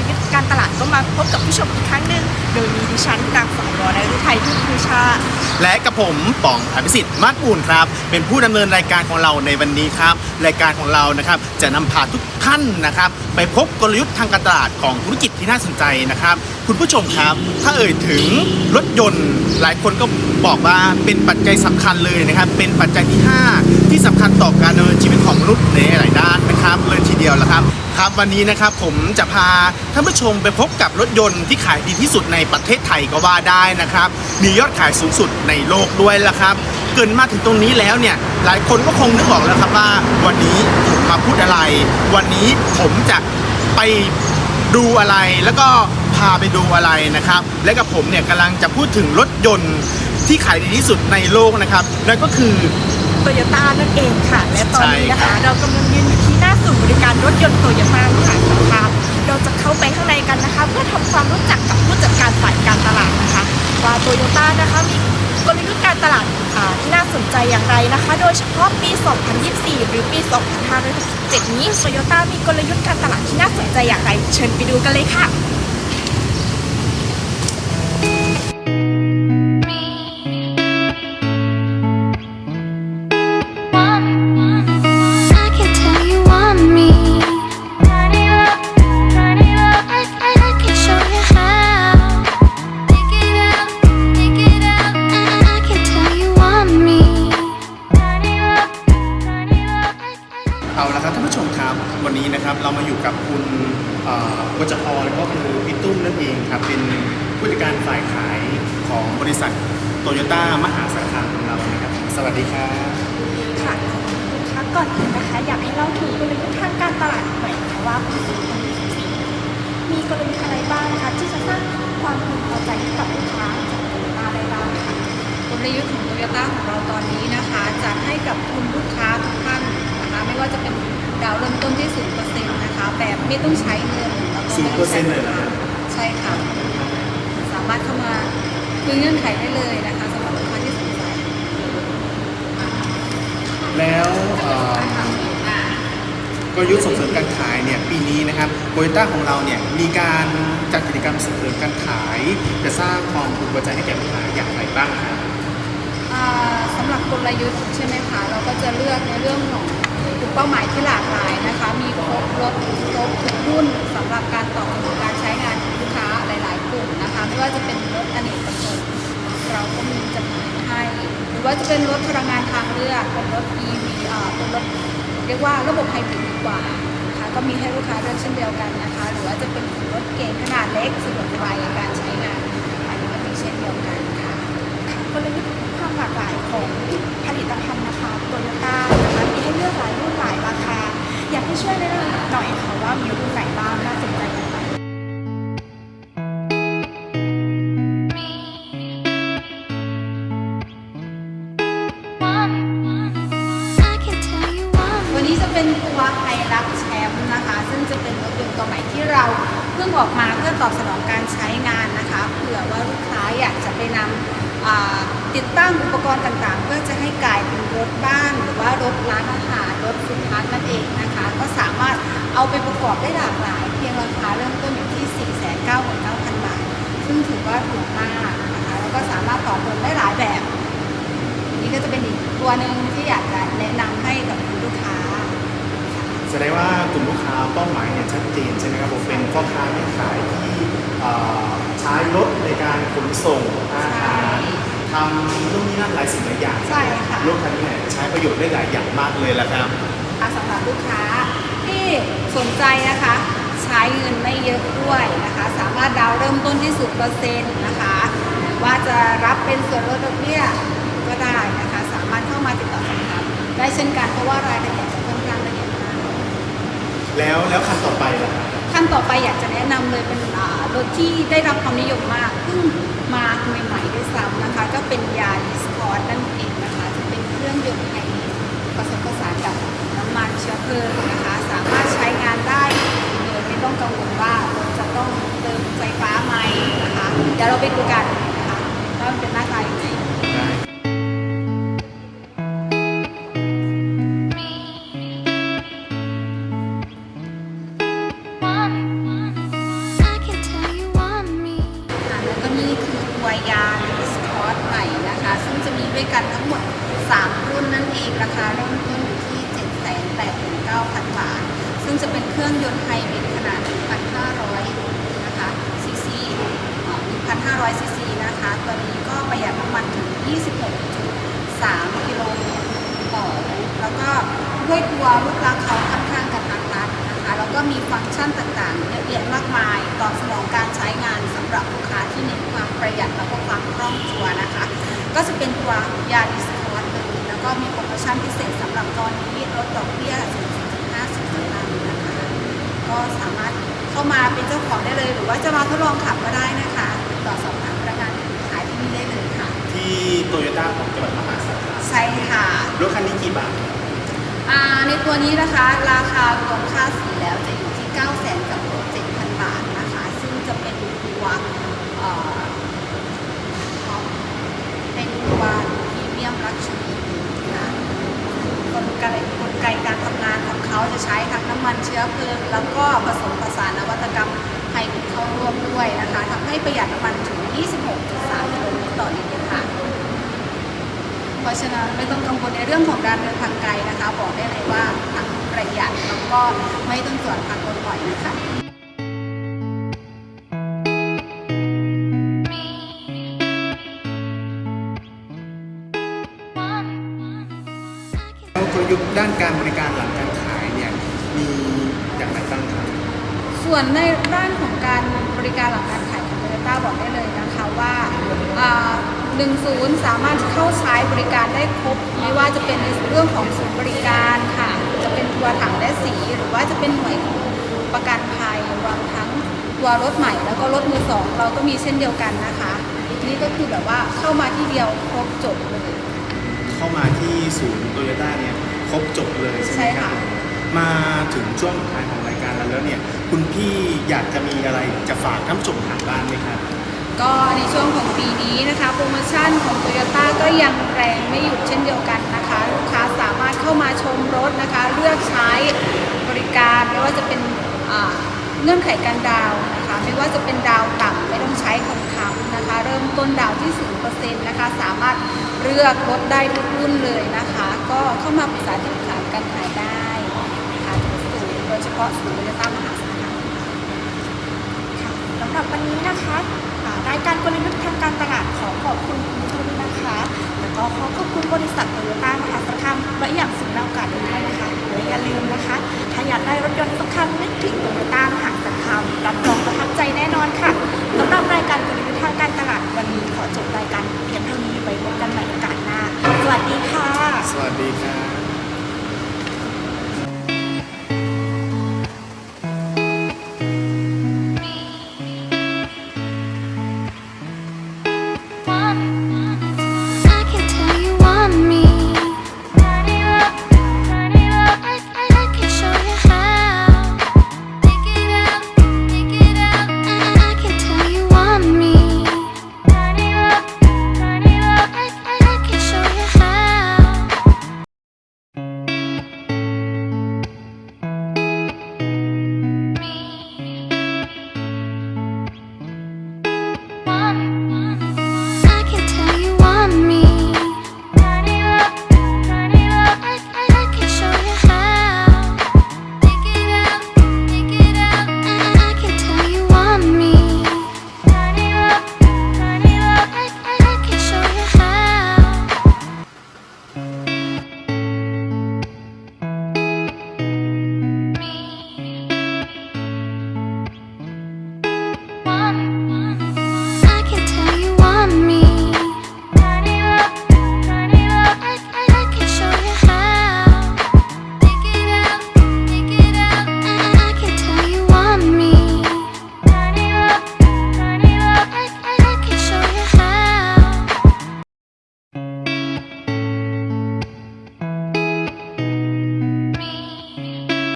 ยการกลยุทธ์การตลาดก็มาพบกับผู้ชมอีกครั้งหนึ่งโดยมีดิฉันนางสาวรอในฤทัยพุทธภูชา และกับผมป๋องอภิสิทธิ์มาศปูนครับ เป็นผู้ดำเนินรายการของเราในวันนี้ครับ รายการของเรานะครับจะนำพาทุกท่านนะครับ ไปพบกลยุทธ์ทางการตลาดของธุรกิจที่น่าสนใจนะครับ คุณผู้ชมครับ ถ้าเอ่ยถึงรถยนต์หลายคนก็บอกว่าเป็นปัจจัยสำคัญเลยนะครับ เป็นปัจจัยที่ 5 ที่สำคัญต่อการดำเนินชีวิตของมนุษย์ในหลายด้านนะครับเลยทีเดียวละครับ ครับ วันนี้นะครับผมจะพาท่านผู้ชมไปพบกับรถยนต์ที่ขายดีที่สุดในประเทศไทยก็ว่าได้นะครับ มียอดขายสูงสุดในโลกด้วยละครับ เกินมาถึงตรงนี้แล้วเนี่ย หลายคนก็คงนึกออกแล้วครับว่า วันนี้ผมมาพูดอะไร วันนี้ผมจะไปดูอะไรแล้วก็พาไปดูอะไรนะครับ และกับผมเนี่ยกำลังจะพูดถึงรถยนต์ที่ขายดีที่สุดในโลกนะครับนั่นก็คือโตโยต้านั่นเองค่ะ และตอนนี้นะใช่ครัคะบเรากำลังยืน ยนต์โตโยต้ามหาสารคามเราจะเข้าไปข้างในกันนะคะ เพื่อทำความรู้จักกับผู้จัดการฝ่ายการตลาดนะคะ ว่าโตโยต้านะคะมีกลยุทธ์การตลาดอ่าที่น่าสนใจอย่างไรนะคะ โดยเฉพาะปี 2024 หรือปี 2567 นี้โตโยต้ามีกลยุทธ์การตลาดที่น่าสนใจอย่างไร เชิญไปดูกันเลยค่ะ ครับค่ะคุณคะก่อนอื่นนะคะ อยากให้เล่าถึงกลยุทธ์ทางการตลาดหน่อยค่ะว่าปี2024มีกลยุทธ์อะไรบ้างนะคะที่จะสร้างความพึงพอใจให้กับลูกค้าจากโตโยต้าได้บ้างค่ะกลยุทธ์ของโตโยต้าของเราตอนนี้นะคะจะให้กับคุณลูกค้าทุกท่านนะคะไม่ว่าจะเป็นดาวเริ่มต้นที่ศูนย์เปอร์เซ็นต์นะคะแบบไม่ต้องใช้เงินแล้วก็ไม่ต้องใช้0%เลยเหรอครับใช่ค่ะ สามารถเข้ามาคุยเงื่อนไขได้เลยนะคะสำหรับลูกค้าที่สนใจ แล้วกลยุทธ์ส่งเสริมการขายเนี่ยปีนี้นะครับโตโยต้าของเราเนี่ยมีการจัดกิจกรรมส่งเสริมการขาย จะสร้างความพึงพอใจให้แก่ลูกค้าอย่างไรบ้างครับสำหรับกลยุทธ์ใช่ไหมคะเราก็จะเลือกในเรื่องของกลุ่มเป้าหมายที่หลากหลายนะคะ มีครบรถครบทุกรุ่นสำหรับการตอบสนองการใช้งานของลูกค้าหลาย ๆ กลุ่มนะคะไม่ว่าจะเป็นรถอเนกประสงค์เราก็มีจำหน่ายให้ ห รือว่าจะเป็นรถพลังงานทางเลือกเป็นรถ EV เป็นรถเรียกว่าระบบไฮบริดดีกว่านะคะก็มีให้ลูกค้าเลือกเช่นเดียวกันนะคะ หรือว่าจะเป็นรถเก๋งขนาดเล็กสะดวกสบายในการใช้งานอันนี้ก็มีเช่นเดียวกันค่ะกลยุทธ์ความหลากหลายของผลิตภัณฑ์ ตัวใหม่ที่เราเพิ่งออกมาเพื่อตอบสนองการใช้งานนะคะเผื่อว่าลูกค้าอยากจะไปนำอ่าติดตั้งอุปกรณ์ต่างๆ เพื่อจะให้กลายเป็นรถบ้าน หรือว่ารถร้านอาหารรถฟู้ดทรัคนั่นเองนะคะ ก็สามารถเอาไปประกอบได้หลากหลาย เพียงราคาเริ่มต้นอยู่ที่ 499,000 บาท ซึ่งถือว่าถูกมากนะคะแล้วก็สามารถต่อเติมได้หลายแบบ นี่ก็จะเป็นอีกตัวหนึ่งที่อยากจะแนะนำให้ แสดงว่ากลุ่มลูกค้าเป้าหมายเนี่ยชัดเจนใช่ไหมครับผมเป็นพ่อค้าแม่ขายที่เอ่อใช้รถในการขนส่งอาหารทำนู่นนี่นั่นหลายสิ่งหลายอย่างใช่ค่ะรถคันนี้เนี่ยใช้ประโยชน์ได้หลายอย่างมากเลยละครับสำหรับลูกค้าที่สนใจนะคะ ใช้เงินไม่เยอะด้วยนะคะ สามารถดาวน์เริ่มต้นที่ศูนเปอร์เซ็นต์นะคะหรือว่าจะรับเป็นส่วนลดดอกเบี้ยก็ได้นะคะ สามารถเข้ามาติดต่อสอบถามได้เช่นกันเพราะว่ารายละเอียดจะค่อนข้างละเอียดมาก แล้วแล้วคันต่อไปล่ะครับขั้นต่อไปอยากจะแนะนำเลยเป็นอ่ารถที่ได้รับความนิยมมากเพิ่งมาใหม่ๆด้วยซ้ำนะคะ ก็เป็นยาริสคอร์ดนั่นเองนะคะจะเป็นเครื่องยนต์ไฮบริดผสมผสานกับน้ำมันเชื้อเพลิงนะคะ สามารถใช้งานได้โดยไม่ต้องกังวลว่ารถจะต้องเติมไฟฟ้าไหมนะคะเดี๋ยวเราไปดูกัน นี่คือตัวยาลิสคอร์สใหม่นะคะ ซึ่งจะมีด้วยกันทั้งหมด 3 รุ่นนั่นเองราคาเริ่มต้นอยู่ที่ 789,000 บาท ซึ่งจะเป็นเครื่องยนต์ไฮบริดขนาด 1,500 นะคะซีซี1,500 ซีซีนะคะ ตัวนี้ก็ประหยัดน้ำมันถึง 26.3 กิโลเมตรต่อ แล้วก็ด้วยตัวลูกลักษณ์เขาค่อนข้างกระทันรัดนะคะ แล้วก็มีฟังก์ชันต่างๆเยอะแยะมากมาย ตอบสนองการใช้งานสำหรับ ประหยัดแล้วก็ความคล่องตัวนะคะ ก็จะเป็นตัวยาดิสคอร์เลยแล้วก็มีโปรโมชั่นพิเศษสำหรับตอนนี้ลดดอกเบี้ยสูงสุดถึง50สตางค์นะคะ ก็สามารถเข้ามาเป็นเจ้าของได้เลย หรือว่าจะมาทดลองขับก็ได้นะคะติดต่อสอบถามพนักงานขายที่นี่ได้เลยค่ะ ที่โตโยต้าของจังหวัดมหาสารคามใช่ค่ะ รถคันนี้กี่บาท อ่าในตัวนี้นะคะราคารวมค่าสีแล้วจะอยู่ที่ 9 0 0 0 0กับ7,000 บาทนะคะ ซึ่งจะเป็นตัวเอ่อเป็นตัวพรีเมียมลักชัวรี่นะกลไกกลไกการทำงานของเขาจะใช้ทั้งน้ำมันเชื้อเพลิง แล้วก็ผสมผสานนวัตกรรมไฮบริดเข้าร่วมด้วยนะคะทำ ให้ประหยัดน้ำมันถึง 26.3กิโลเมตรต่อลิตรเลยค่ะ เพราะฉะนั้นไม่ต้องกังวลในเรื่องของการเดินทางไกลนะคะ บอกได้เลยว่าทั้งประหยัดแล้วก็ไม่ต้องตรวจพักรถบ่อยนะคะแล้วกลยุทธ์ด้านการบริการหลังการขายเนี่ยมีอย่างไรบ้างครับ ส่วนในด้านของการบริการหลังการขายของโตโยต้าบอกได้เลยนะคะว่าอ่า10 สามารถเข้าใช้บริการได้ครบ ไม่ว่าจะเป็นในเรื่องของศูนย์บริการค่ะ จะเป็นตัวถังและสี หรือว่าจะเป็นหน่วยของประกันภัยรวมทั้งตัวรถใหม่แล้วก็รถมือสองเราก็มีเช่นเดียวกันนะคะนี่ก็คือแบบว่าเข้ามาที่เดียวครบจบเลย เข้ามาที่ศูนย์โตโยต้าเนี่ยครบจบเลยใช่ไหมใช่ครัค่ะบ มาถึงช่วงท้ายของรายการเราแล้วเนี่ย คุณพี่อยากจะมีอะไรจะฝากท่านผู้ชมทางบ้านไหมครับ ก็ในช่วงของปีนี้นะคะ โปรโมชั่นของ Toyota ก็ยังแรงไม่หยุดเช่นเดียวกันนะคะ ลูกค้าสามารถเข้ามาชมรถนะคะ เลือกใช้บริการไม่ว่าจะเป็นเงื่อนไขการดาวนะคะไม่ว่าจะเป็นดาวต่ำไม่ต้องใช้คำคำนะคะ เริ่มต้นดาวน์ที่0%นะคะสามารถเลือกรถได้ทุกรุ่นเลยนะคะ ก็เข้ามาปรึกษาที่ปรึกษาการขายได้ เฉพาะศูนย์โดโยต้ามหาสารคามค่ะสำหรับวันนี้นะคะรายการกลยุทธ์ทางการตลาดขอขอบคุณคุณทุนนะคะ แล้วก็ขอขอบคุณบริษัทโตโยต้ามหาสารคามและอย่างสุงนโอกาสนี้ด้วยนะคะและอย่าลืมนะคะ ถ้าอยากได้รถยนต์สักคันนึกถึงโตโยต้ามหาสารคามรับรองประทับใจแน่นอนค่ะสำหรับรายการกลยุทธ์ทางการตลาดวันนี้ขอจบรายการเพียงเท่านี้ไว้พบกันใหม่โอกาสหน้า สวัสดีค่ะ สวัสดีค่ะ